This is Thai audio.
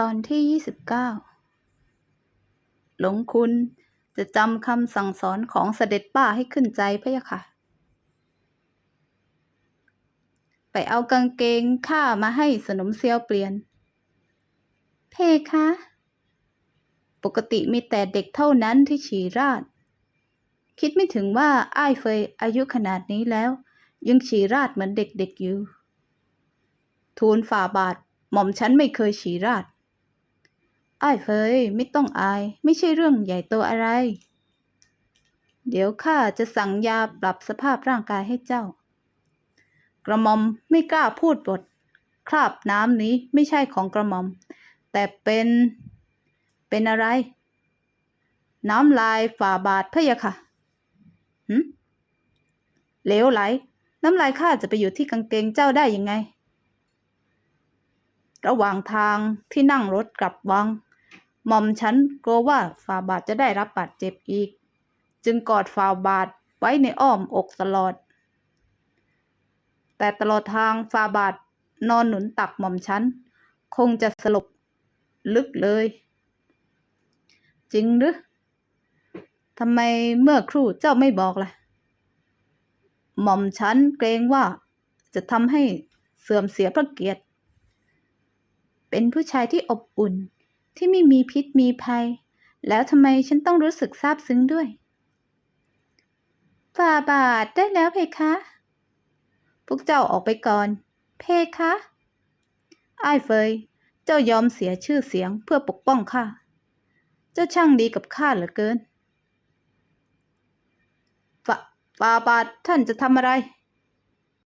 ตอนที่ยี่สิบเก้าหลงคุณจะจำคำสั่งสอนของเสด็จป้าให้ขึ้นใจพะยะค่ะ ไปเอากางเกงข้ามาให้สนมเซียวเปลี่ยน เพคะ ปกติมีแต่เด็กเท่านั้นที่ฉี่ราด คิดไม่ถึงว่าอ้ายเฟยอายุขนาดนี้แล้ว ยังฉี่ราดเหมือนเด็กๆอยู่ ทูลฝ่าบาทหม่อมฉันไม่เคยฉี่ราด อ้ายเฟยไม่ต้องอาย ไม่ใช่เรื่องใหญ่โตอะไร เดี๋ยวข้าจะสั่งยาปรับสภาพร่างกายให้เจ้า กระหม่อมไม่กล้าพูดบท คราบน้ำนี้ไม่ใช่ของกระหม่อม แต่เป็นเป็นอะไร น้ำลายฝ่าบาทพะยะค่ะหืมเหลวไหล น้ำลายข้าจะไปอยู่ที่กางเกงเจ้าได้ยังไง ระหว่างทางที่นั่งรถกลับวัง หม่อมฉันกลัวว่าฝ่าบาทจะได้รับบาดเจ็บอีก จึงกอดฝ่าบาทไว้ในอ้อมอกตลอด แต่ตลอดทางฝ่าบาทนอนหนุนตักหม่อมฉัน คงจะสลบลึกเลย จริงหรือทำไมเมื่อครู่เจ้าไม่บอกล่ะ หม่อมฉันเกรงว่าจะทำให้เสื่อมเสียพระเกียรติ เป็นผู้ชายที่อบอุ่น ที่ไม่มีพิษมีภัย แล้วทำไมฉันต้องรู้สึกซาบซึ้งด้วยฝ่าบาทได้แล้วเพคะ พวกเจ้าออกไปก่อน เพคะไอ้เฟย เจ้ายอมเสียชื่อเสียงเพื่อปกป้องข้า เจ้าช่างดีกับข้าเหลือเกินฝ่าฝ่าบาทท่านจะทำอะไร